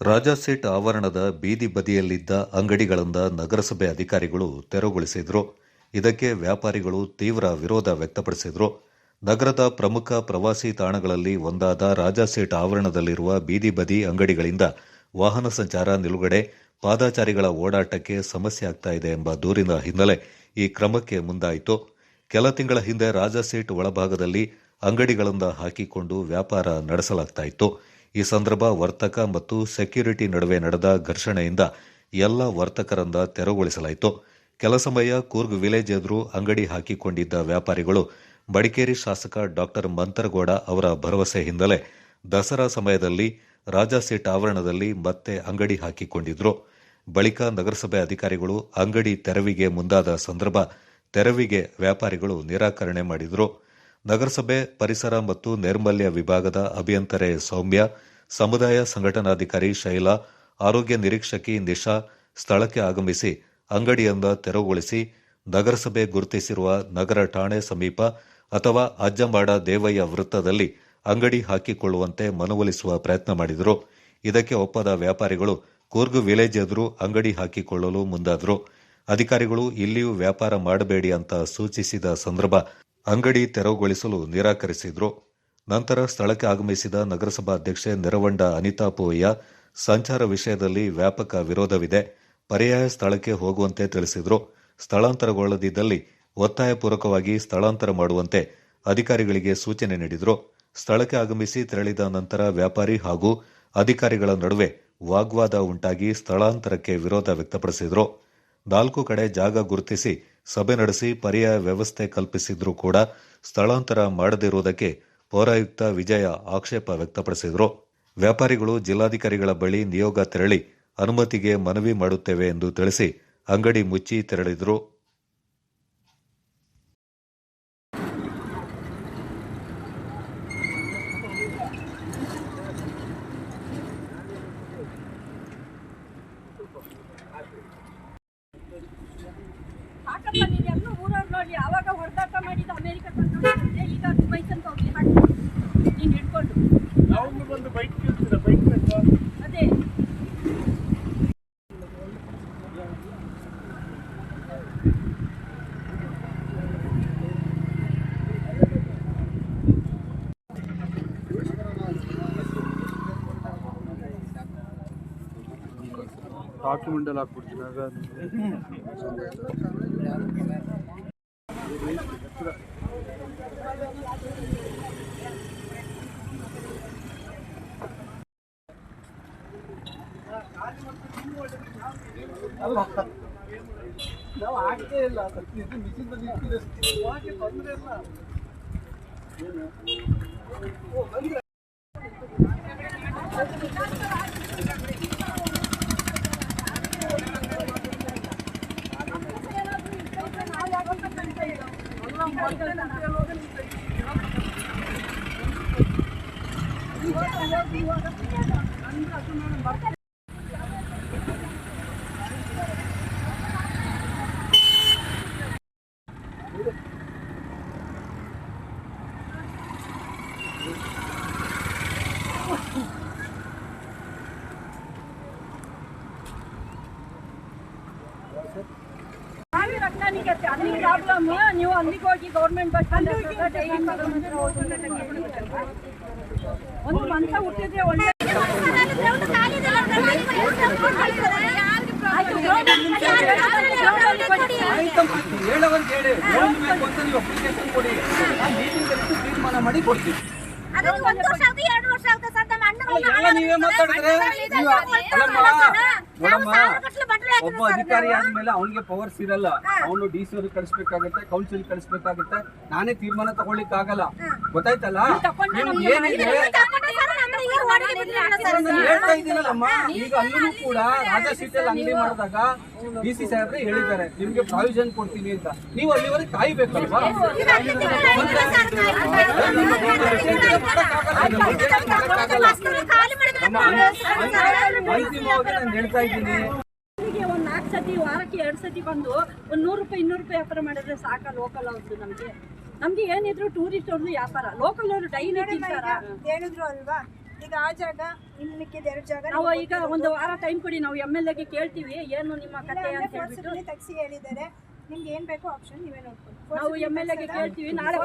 ರಾಜಾಸೀಟ್ ಆವರಣದ ಬೀದಿ ಬದಿಯಲ್ಲಿದ್ದ ಅಂಗಡಿಗಳಿಂದ ನಗರಸಭೆ ಅಧಿಕಾರಿಗಳು ತೆರವುಗೊಳಿಸಿದ್ರು. ಇದಕ್ಕೆ ವ್ಯಾಪಾರಿಗಳು ತೀವ್ರ ವಿರೋಧ ವ್ಯಕ್ತಪಡಿಸಿದ್ರು. ನಗರದ ಪ್ರಮುಖ ಪ್ರವಾಸಿ ತಾಣಗಳಲ್ಲಿ ಒಂದಾದ ರಾಜಾಸೀಟ್ ಆವರಣದಲ್ಲಿರುವ ಬೀದಿ ಬದಿ ಅಂಗಡಿಗಳಿಂದ ವಾಹನ ಸಂಚಾರ ನಿಲುಗಡೆ, ಪಾದಾಚಾರಿಗಳ ಓಡಾಟಕ್ಕೆ ಸಮಸ್ಯೆ ಆಗ್ತಾ ಇದೆ ಎಂಬ ದೂರಿನ ಹಿನ್ನೆಲೆ ಈ ಕ್ರಮಕ್ಕೆ ಮುಂದಾಯಿತು. ಕೆಲ ತಿಂಗಳ ಹಿಂದೆ ರಾಜಾಸೀಟ್ ಒಳಭಾಗದಲ್ಲಿ ಅಂಗಡಿಗಳಿಂದ ಹಾಕಿಕೊಂಡು ವ್ಯಾಪಾರ ನಡೆಸಲಾಗ್ತಾ ಇತ್ತು. ಈ ಸಂದರ್ಭ ವರ್ತಕ ಮತ್ತು ಸೆಕ್ಯೂರಿಟಿ ನಡುವೆ ನಡೆದ ಘರ್ಷಣೆಯಿಂದ ಎಲ್ಲ ವರ್ತಕರಂದ ತೆರವುಗೊಳಿಸಲಾಯಿತು. ಕೆಲ ಸಮಯ ಕೂರ್ಗ್ ವಿಲೇಜ್ ಎದುರು ಅಂಗಡಿ ಹಾಕಿಕೊಂಡಿದ್ದ ವ್ಯಾಪಾರಿಗಳು, ಬಡಿಕೇರಿ ಶಾಸಕ ಡಾಕ್ಟರ್ ಮಂತರಗೌಡ ಅವರ ಭರವಸೆ ಹಿನ್ನೆಲೆ ದಸರಾ ಸಮಯದಲ್ಲಿ ರಾಜಾಸೀಟ್ ಆವರಣದಲ್ಲಿ ಮತ್ತೆ ಅಂಗಡಿ ಹಾಕಿಕೊಂಡಿದ್ರು. ಬಳಿಕ ನಗರಸಭೆ ಅಧಿಕಾರಿಗಳು ಅಂಗಡಿ ತೆರವಿಗೆ ಮುಂದಾದ ಸಂದರ್ಭ ತೆರವಿಗೆ ವ್ಯಾಪಾರಿಗಳು ನಿರಾಕರಣೆ ಮಾಡಿದ್ರು. ನಗರಸಭೆ, ಪರಿಸರ ಮತ್ತು ನೈರ್ಮಲ್ಯ ವಿಭಾಗದ ಅಭಿಯಂತರೆ ಸೌಮ್ಯ, ಸಮುದಾಯ ಸಂಘಟನಾಧಿಕಾರಿ ಶೈಲಾ, ಆರೋಗ್ಯ ನಿರೀಕ್ಷಕಿ ನಿಶಾ ಸ್ಥಳಕ್ಕೆ ಆಗಮಿಸಿ ಅಂಗಡಿಯನ್ನ ತೆರವುಗೊಳಿಸಿ ನಗರಸಭೆ ಗುರುತಿಸಿರುವ ನಗರ ಠಾಣೆ ಸಮೀಪ ಅಥವಾ ಅಜ್ಜಂಬಾಡ ದೇವಯ್ಯ ವೃತ್ತದಲ್ಲಿ ಅಂಗಡಿ ಹಾಕಿಕೊಳ್ಳುವಂತೆ ಮನವೊಲಿಸುವ ಪ್ರಯತ್ನ ಮಾಡಿದರು. ಇದಕ್ಕೆ ಒಪ್ಪದ ವ್ಯಾಪಾರಿಗಳು ಕೂರ್ಗ್ ವಿಲೇಜ್ ಎದುರು ಅಂಗಡಿ ಹಾಕಿಕೊಳ್ಳಲು ಮುಂದಾದರು. ಅಧಿಕಾರಿಗಳು ಇಲ್ಲಿಯೂ ವ್ಯಾಪಾರ ಮಾಡಬೇಡಿ ಅಂತ ಸೂಚಿಸಿದ ಸಂದರ್ಭ ಅಂಗಡಿ ತೆರವುಗೊಳಿಸಲು ನಿರಾಕರಿಸಿದ್ರು. ನಂತರ ಸ್ಥಳಕ್ಕೆ ಆಗಮಿಸಿದ ನಗರಸಭಾ ಅಧ್ಯಕ್ಷೆ ನೆರವಂಡ ಅನಿತಾ ಪೂವಯ್ಯ, ಸಂಚಾರ ವಿಷಯದಲ್ಲಿ ವ್ಯಾಪಕ ವಿರೋಧವಿದೆ. ಪರ್ಯಾಯ ಸ್ಥಳಕ್ಕೆ ಹೋಗುವಂತೆ ತಿಳಿಸಿದ್ರು. ಸ್ಥಳಾಂತರಗೊಳ್ಳದಿದ್ದಲ್ಲಿ ಒತ್ತಾಯಪೂರ್ವಕವಾಗಿ ಸ್ಥಳಾಂತರ ಮಾಡುವಂತೆ ಅಧಿಕಾರಿಗಳಿಗೆ ಸೂಚನೆ ನೀಡಿದ್ರು. ಸ್ಥಳಕ್ಕೆ ಆಗಮಿಸಿ ತೆರಳಿದ ನಂತರ ವ್ಯಾಪಾರಿ ಹಾಗೂ ಅಧಿಕಾರಿಗಳ ನಡುವೆ ವಾಗ್ವಾದ ಉಂಟಾಗಿ ಸ್ಥಳಾಂತರಕ್ಕೆ ವಿರೋಧ ವ್ಯಕ್ತಪಡಿಸಿದ್ರು. ನಾಲ್ಕು ಕಡೆ ಜಾಗ ಗುರುತಿಸಿ ಸಭೆ ನಡೆಸಿ ಪರ್ಯಾಯ ವ್ಯವಸ್ಥೆ ಕಲ್ಪಿಸಿದ್ರೂ ಕೂಡ ಸ್ಥಳಾಂತರ ಮಾಡದಿರುವುದಕ್ಕೆ ಪೌರಾಯುಕ್ತ ವಿಜಯ ಆಕ್ಷೇಪ ವ್ಯಕ್ತಪಡಿಸಿದರು. ವ್ಯಾಪಾರಿಗಳು, ಜಿಲ್ಲಾಧಿಕಾರಿಗಳ ಬಳಿ ನಿಯೋಗ ತೆರಳಿ ಅನುಮತಿಗೆ ಮನವಿ ಮಾಡುತ್ತೇವೆ ಎಂದು ತಿಳಿಸಿ ಅಂಗಡಿ ಮುಚ್ಚಿ ತೆರಳಿದ್ರು ಸಾಕಪ್ಪ ನೀನು ಎಲ್ಲ ಊರವ್ರು ನೋಡಿ ಆವಾಗ ಹೊಡೆದಾಟ ಮಾಡಿದ ಅಮೇರಿಕ ತನಕ ಈಗ ದುಬೈ ತನಕ ಹೋಗಿ ಹಾಕಿ ನೀನು ಹಿಡ್ಕೊಂಡು ನಾವು ಬಂದು ಬೈಕ್ ಕೇಳ್ತೀರಾ ಬೈಕ್ ಬೇಕಾ ಅದೇ ಡಾಕ್ಯುಮೆಂಟ್ ಎಲ್ಲ ಹಾಕ್ಬಿಡ್ತೀನಿ ಆಗ ನಾವು ಹಾಕೇ ಇಲ್ಲ ಇದು ಮಿಷಿನ್ ಬಂದು ಇಟ್ಟಿದೆ ಯಾಕೆ ತೊಂದರೆ ಇಲ್ಲ ನಾವೇ ರಕ್ತಾನಿಗೆ ಅಲ್ಲಿ ಪ್ರಾಬ್ಲಮ್ ನೀವು ಅಲ್ಲಿಗೆ ಹೋಗಿ ಗೌರ್ಮೆಂಟ್ ಬಸ್ ಒಂದು ಮಂಚ ಹುಟ್ಟಿದ್ರೆ ಒಳ್ಳೆ ಹೇಳವಂತ ಹೇಳಿ. ಲೋನ್ ಬೇಕು ಅಂತ ನೀವು ಅಪ್ಲಿಕೇಶನ್ ಕೊಡಿ. ಆ ಮೀಟಿಂಗ್ ಕರೆದು ತೀರ್ಮಾನ ಮಾಡಿ ಕೊಡ್ತೀವಿ. ನೀವೇ ಮಾತಾಡಿದ್ರೆ ನೋಡಮ್ಮ ಒಬ್ಬ ಅಧಿಕಾರಿ ಆದ್ಮೇಲೆ ಅವನಿಗೆ ಪವರ್ಸ್ ಇರಲ್ಲ. ಅವನು ಡಿ ಸಿ ಅವ್ರಿಗೆ ಕಳಿಸ್ಬೇಕಾಗತ್ತೆ ಕೌನ್ಸಿಲ್ ಕಳಿಸ್ಬೇಕಾಗತ್ತೆ. ನಾನೇ ತೀರ್ಮಾನ ತಗೊಳ್ಳಿಕ್ ಆಗಲ್ಲ. ಗೊತ್ತಾಯ್ತಲ್ಲ? ನಿಮ್ಗೆ ಏನಿದೆ? ನಾನು ಹೇಳ್ತಾ ಇದ್ದೀನಲ್ಲಮ್ಮ. ಈಗ ಅಲ್ಲೂ ಕೂಡ ರಾಜಾ ಸೀಟಲ್ಲಿ ಅಂಗಡಿ ಮಾಡಿದಾಗ ಡಿ ಸಿ ಸಾಹೇಬ್ರೆ ಹೇಳಿದ್ದಾರೆ ನಿಮ್ಗೆ ಪ್ರಾವಿಷನ್ ಕೊಡ್ತೀನಿ ಅಂತ. ನೀವು ಅಲ್ಲಿವರೆಗೆ ಕಾಯ್ಬೇಕಲ್ವಾ? ಅಂತಿಮವಾಗಿ ನಾನು ಹೇಳ್ತಾ ಇದ್ದೀನಿ ಒಂದು ನಾಲ್ಕು ಸತಿ ವಾರಕ್ಕೆ ಎರಡು ಸತಿ ಬಂದು ಒಂದು ನೂರು ರೂಪಾಯಿ ಇನ್ನೂರು ರೂಪಾಯಿ ವ್ಯಾಪಾರ ಮಾಡಿದ್ರೆ ಸಾಕ ಲೋಕಲ್ ಅವ್ರದ್ದು ನಮಗೆ. ನಮ್ಗೆ ಏನಿದ್ರು ಟೂರಿಸ್ಟ್ ಅವ್ರದ್ದು ವ್ಯಾಪಾರ. ಲೋಕಲ್ ಅವರು ಡೈಲಿ ಹೇಳಿದ್ರು ಅಲ್ವಾ? ಈಗ ಆ ಜಾಗ ಇನ್ನು ಮಿಕ್ಕಿದ ಎರಡು ಜಾಗ ನಾವು ಈಗ ಒಂದು ವಾರ ಟೈಮ್ ಕೊಡಿ ನಾವು ಎಂ ಎಲ್ ಎಗೆ ಕೇಳ್ತೀವಿ ಏನು ನಿಮ್ಮ ಕತೆ ಅಂತ ಹೇಳ್ಬಿಟ್ಟು. ತೆಗ್ಸಿ ಹೇಳಿದ್ದಾರೆ. ನಿಮ್ಗೆ ಏನ್ ಬೇಕೋ ಆಪ್ಷನ್ ನೀವೇ ನೋಡ್ಕೊಳ್ಳಿ ನಾವು ಎಂ ಎಲ್ ಎಗೆ ಕೇಳ್ತೀವಿ ನಾಳೆ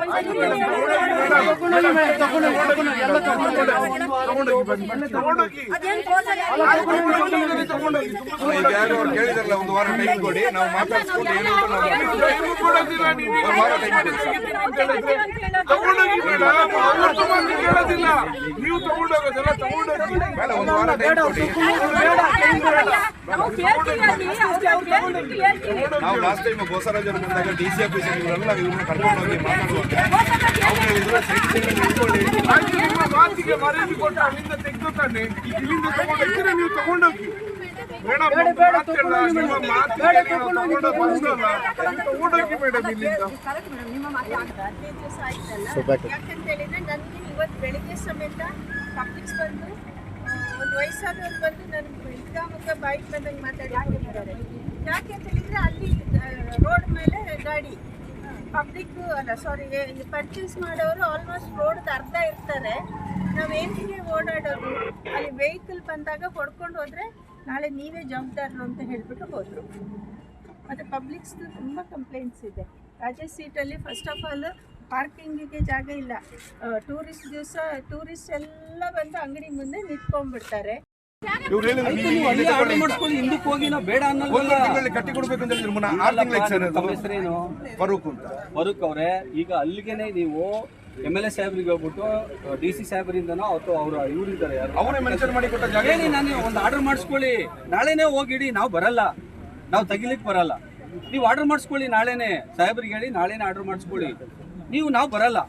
ಯಾರು ಅವ್ರು ಕೇಳಿದಾರಲ್ಲ ಒಂದು ವಾರ ಟೈಮ್ ಕೊಡಿ ನಾವು ಮಾತಾಡ್ಸ್ಕೊಂಡು ಏನು ಅಂತ ನಾವು ಒಂದು ವಾರ ಟೈಮ್ ಕೊಡಿ ನೀವು ತಗೊಂಡೋಗೋದೆಲ್ಲ ತಗೊಂಡೋಗಿ ಬೇಡ ಒಂದು ವಾರ ಟೈಮ್ ಕೊಡಿ ನಾವು ನಾವು ಲಾಸ್ಟ್ ಟೈಮ್ ಬೋಸರಾಜ್ ಬಂದಾಗ ಡಿ ಸಿ ಆಫೀಸ್ ಇವರೆಲ್ಲ ಇವ್ರನ್ನ ಕರ್ಕೊಂಡು ಹೋಗಿ ಮಾತಾಡುವಾಗ ಅವ್ರು ಹೇಳಿದ್ರು ನಿಮ್ಮ ಮಾತಿಗೆ ಮರ್ಯಾದೆ ಕೊಟ್ಟು ಅಲ್ಲಿಂದ ತೆಗೆದು ತಾನೆ ಇಲ್ಲಿಂದ ತಗೊಂಡೋಗ್ತೀರಾ ನೀವು ತಗೊಂಡೋಗಿ ಮೇಡಮ್ ಮಾತಿಲ್ಲ ನಿಮ್ಮ ಮಾತಿಗೆ ನೀವು ತಗೊಂಡೋಗಿ ಮೇಡಮ್ ಇಲ್ಲಿಂದ ಯಾಕಂತ ಹೇಳಿದ್ರೆ ನನಗೆ ಇವತ್ತು ಬೆಳಿಗ್ಗೆ ಸಮೇತ ಪಬ್ಲಿಕ್ಸ್ ಬಂದು ಒಂದು ವಯಸ್ಸಾದವ್ರು ಬಂದು ನನಗೆ ಮುಖ ಬೈಕ್ ಬಂದಂಗೆ ಮಾತಾಡಿದ್ದಾರೆ ಯಾಕೆ ಅಂತ ಹೇಳಿದ್ರೆ ಅಲ್ಲಿ ರೋಡ್ ಮೇಲೆ ಗಾಡಿ ಪಬ್ಲಿಕ್ ಅಲ್ಲ ಸಾರಿ ಪರ್ಚೇಸ್ ಮಾಡೋರು ಆಲ್ಮೋಸ್ಟ್ ರೋಡ್ ಅರ್ಧ ಇರ್ತಾರೆ. ನಾವು ನಾವೇನಿಗೆ ಓಡಾಡೋದು, ಅಲ್ಲಿ ವೆಹಿಕಲ್ ಬಂದಾಗ ಹೊಡ್ಕೊಂಡು ಹೋದರೆ ನಾಳೆ ನೀವೇ ಜವಾಬ್ದಾರರು ಅಂತ ಹೇಳ್ಬಿಟ್ಟು ಹೋದರು. ಮತ್ತು ಪಬ್ಲಿಕ್ಸ್ದು ತುಂಬ ಕಂಪ್ಲೇಂಟ್ಸ್ ಇದೆ. ರಾಜೇಶ್ ಸೀಟಲ್ಲಿ ಫಸ್ಟ್ ಆಫ್ ಆಲ್ ಪಾರ್ಕಿಂಗಿಗೆ ಜಾಗ ಇಲ್ಲ. ಟೂರಿಸ್ಟ್ ದಿವಸ ಟೂರಿಸ್ಟ್ ಎಲ್ಲ ಬಂದು ಅಂಗಡಿ ಮುಂದೆ ನಿಂತ್ಕೊಂಡ್ಬಿಡ್ತಾರೆ. ಇವ್ರು ಹಿಂದಕ್ಕೆ ಹೋಗಿ ನಾವು ಬೇಡ ಕಟ್ಟಿ ಕೊಡ್ಬೇಕು ಅಂತ ಹೇಳಿದ್ರು ಆರು ಫರೂಕ್ ಅಂತ. ಬರುಕ್ ಅವ್ರೆ ಈಗ ಅಲ್ಲಿಗೆನೆ ನೀವು ಎಂ ಎಲ್ ಎ ಸಾಹೇಬ್ರಿಗೆ ಹೋಗ್ಬಿಟ್ಟು ಡಿ ಸಿ ಸಾಹೇಬ್ರಿಂದನೋ ಅಥವಾ ಅವರು ಇವರಿದ್ದಾರೆ ಯಾರು? ಅವರೇ ಮೆನ್ಷನ್ ಮಾಡಿ ಕೊಟ್ಟ ಜಾಗ ಹೇಳಿ ನಾನು ಒಂದು ಆರ್ಡರ್ ಮಾಡಿಸ್ಕೊಳ್ಳಿ. ನಾಳೆನೇ ಹೋಗಿಡಿ ನಾವು ಬರಲ್ಲ. ನಾವು ತೆಗಿಲಿಕ್ಕೆ ಬರಲ್ಲ. ನೀವು ಆರ್ಡರ್ ಮಾಡಿಸ್ಕೊಳ್ಳಿ ನಾಳೆನೇ. ಸಾಹೇಬ್ರಿಗೆ ಹೇಳಿ ನಾಳೆನೇ ಆರ್ಡರ್ ಮಾಡಿಸ್ಕೊಳ್ಳಿ. ನೀವು ನಾವು ಬರಲ್ಲ.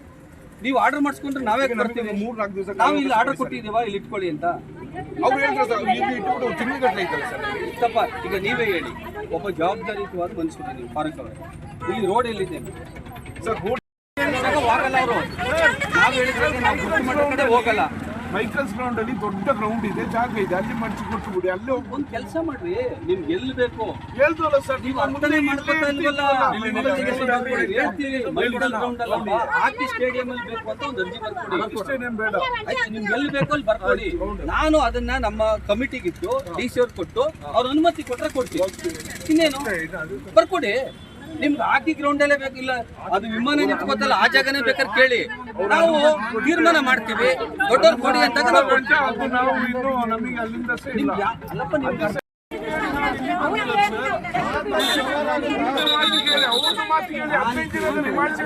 ನೀವು ಆರ್ಡರ್ ಮಾಡಿಸ್ಕೊಂಡ್ರೆ ನಾವೇ ಬರ್ತೀವಿ ಮೂರ್ ನಾಲ್ಕು ದಿವಸ ನಾವು ಇಲ್ಲಿ ಆರ್ಡರ್ ಕೊಟ್ಟಿದ್ದೀವ? ಇಲ್ಲಿ ಇಟ್ಕೊಳ್ಳಿ ಅಂತ. ಅವ್ರು ಹೇಳಿದ್ರು ಸರ್ ಇಲ್ಲಿ ಇಟ್ಬಿಟ್ಟು ಐತಲ್ಲ ಸರ್. ತಪ್ಪ. ಈಗ ನೀವೇ ಹೇಳಿ. ಒಬ್ಬ ಜವಾಬ್ದಾರಿಯುತವಾದ ಮನುಷ್ಯರು ನೀವು. ಫಾರೂಕ್ ಅವರು. ಇಲ್ಲಿ ರೋಡ್ ಎಲ್ಲಿದೆ? ಸರ್ ಬೋರ್ಡ್ ಹೋಗಲ್ಲ ಅವರು. ನಾವು ಹೇಳಿದ್ರೆ ನಾವು ಗುರುತು ಮಾಡೋ ಕಡೆ ಹೋಗಲ್ಲ. ಮೈಕಲ್ಸ್ ಗ್ರೌಂಡ್ ಅಲ್ಲಿ ದೊಡ್ಡ ಗ್ರೌಂಡ್ ಇದೆ ಜಾಗ ಇದೆ. ಅಲ್ಲಿ ಮಡ್ಚಿ ಕೊಟ್ಟು ಬಿಡಿ. ಅಲ್ಲಿ ಒಂದು ಒಂದ್ ಕೆಲಸ ಮಾಡ್ರಿ. ನಿಮ್ಗೆ ಎಲ್ಲಿ ಬೇಕು. ಹೇಳ್ತಲ್ಲ ಸರ್ ನೀವು ಅರ್ಥನೇ ಮಾಡ್ಕೊತಾ ಇಲ್ವಲ್ಲ? ಹೇಳ್ತೀವಿ ಮೈಕಲ್ ಗ್ರೌಂಡ್ ಅಲ್ಲ. ಹಾಕಿ ಸ್ಟೇಡಿಯಂ ಅಲ್ಲಿ ಬೇಕು ಅಂತ ಒಂದು ಅರ್ಜಿ ಬರ್ಕೊಡಿ. ಅಷ್ಟೇನೇನ್ ಬೇಡ. ಆಯ್ತು ನಿಮ್ಗೆ ಎಲ್ಲಿ ಬೇಕೋ ಅಲ್ಲಿ ಬರ್ಕೊಡಿ. ನಾನು ಅದನ್ನ ನಮ್ಮ ಕಮಿಟಿಗಿತ್ತು ಡಿ ಸಿ ಅವ್ರು ಕೊಟ್ಟು ಅವ್ರ ಅನುಮತಿ ಕೊಟ್ರೆ ಕೊಡ್ತೀವಿ ಇನ್ನೇನು? ಬರ್ಕೊಡಿ. ನಿಮ್ಗೆ ಹಾಕಿ ಗ್ರೌಂಡ್ ಅಲ್ಲೇ ಬೇಕಿಲ್ಲ. ಅದು ವಿಮಾನ ನಿಂತ್ಕೋತಲ್ಲ ಆ ಜಾಗನೇ ಬೇಕಾದ್ರೆ ಕೇಳಿ. ನಾವು ತೀರ್ಮಾನ ಮಾಡ್ತೀವಿ. ದೊಡ್ಡವ್ರು ಕೊಡಿ ಅಂತ ನಾವು ಕೊಡ್ತೀವಿ ಅದು ನಾವು ಇನ್ನು ನಮಗೆ ಅಲ್ಲಿಂದ ಸೇ ಇಲ್ಲ ನಿಮ್ಗೆ ಯಾ- ಅಲ್ಲಪ್ಪ ನಿಮ್ಗೆ ಅವ್ರದ್ದು ಮಾತು ಹದಿನೈದು ದಿನದಲ್ಲಿ ಮಾಡಿಸಿ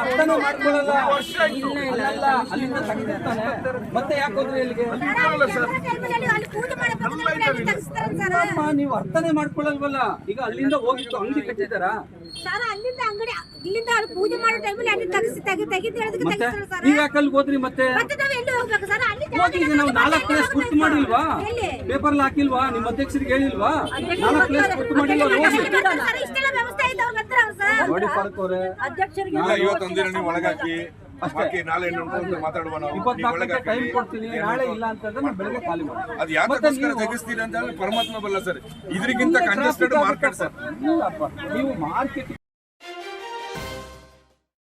ಅರ್ಥನೇ ಮಾಡ್ಕೊಳ್ಳಲ್ಲ. ಇಲ್ಲ ಇಲ್ಲ ಇಲ್ಲ. ಅಲ್ಲಿಂದ ತೆಗೆದಿರ್ತಾನೆ. ಮತ್ತೆ ಯಾಕೆ ಹೋದ್ರಿ ಇಲ್ಲಿಗೆ ಅಲ್ಲಪ್ಪ, ನೀವು ಅರ್ಥನೇ ಮಾಡ್ಕೊಳ್ಳಲ್ವಲ್ಲ? ಈಗ ಅಲ್ಲಿಂದ ಹೋಗಿತ್ತು ಅಂಗಡಿ ಕಟ್ಟಿದಾರ ಸರ್ ಅಲ್ಲಿಂದ ಅಂಗಡಿ ಇಲ್ಲಿಂದ ಅಲ್ಲಿ ಪೂಜೆ ಮಾಡೋ ಟೈಮಲ್ಲಿ ಅಲ್ಲಿ ತಗಿಸಿ ತೆಗಿ ತೆಗಿದು ಹೇಳೋದಕ್ಕೆ ಮತ್ತೆ ತೆಗಿಸ್ತಾರೆ ಸರ್. ನೀವ್ ಯಾಕೆ ಅಲ್ಲಿಗೆ ಹೋದ್ರಿ ಮತ್ತೆ? ಮತ್ತೆ ನಾವು ಎಲ್ಲಿ ಹೋಗ್ಬೇಕು ಸರ್? ಅಲ್ಲಿ ಹೋಗಿ ಈಗ ನಾವು ನಾಲ್ಕು ಪ್ಲೇಸ್ ಗುರ್ತು ಮಾಡಿಲ್ವಾ? ಹಾಕಿಲ್ವಾ? ನಿಮ್ಮ ಅಧ್ಯಕ್ಷರಿಗೆ ಹೇಳಿಲ್ವಾ? ನಾಲ್ಕು ಪ್ಲೇಸ್ ಗುರ್ತು ಮಾಡಿಲ್ವಾ? ಹೋಗಿ ಒಳಗಾಕಿ ನಾಳೆ ಮಾತಾಡುವ ಟೈಮ್ ಕೊಡ್ತೀನಿ. ನಾಳೆ ಇಲ್ಲ ಅಂತಂದ್ರೆ ನಾನು ಬೆಳಗ್ಗೆ ಖಾಲಿ ಅದು ತೆಗಿಸ್ತೀರಿ ಅಂತ ಪರಮಾತ್ಮ ಬಲ್ಲ ಸರ್. ಇದ್ರಿಗಿಂತ ಕಂಜೆಸ್ಟೆಡ್ ಮಾರ್ಕೆಟ್ ಸರ್. ಇಲ್ಲಪ್ಪ ನೀವು ಮಾರ್ಕೆಟ್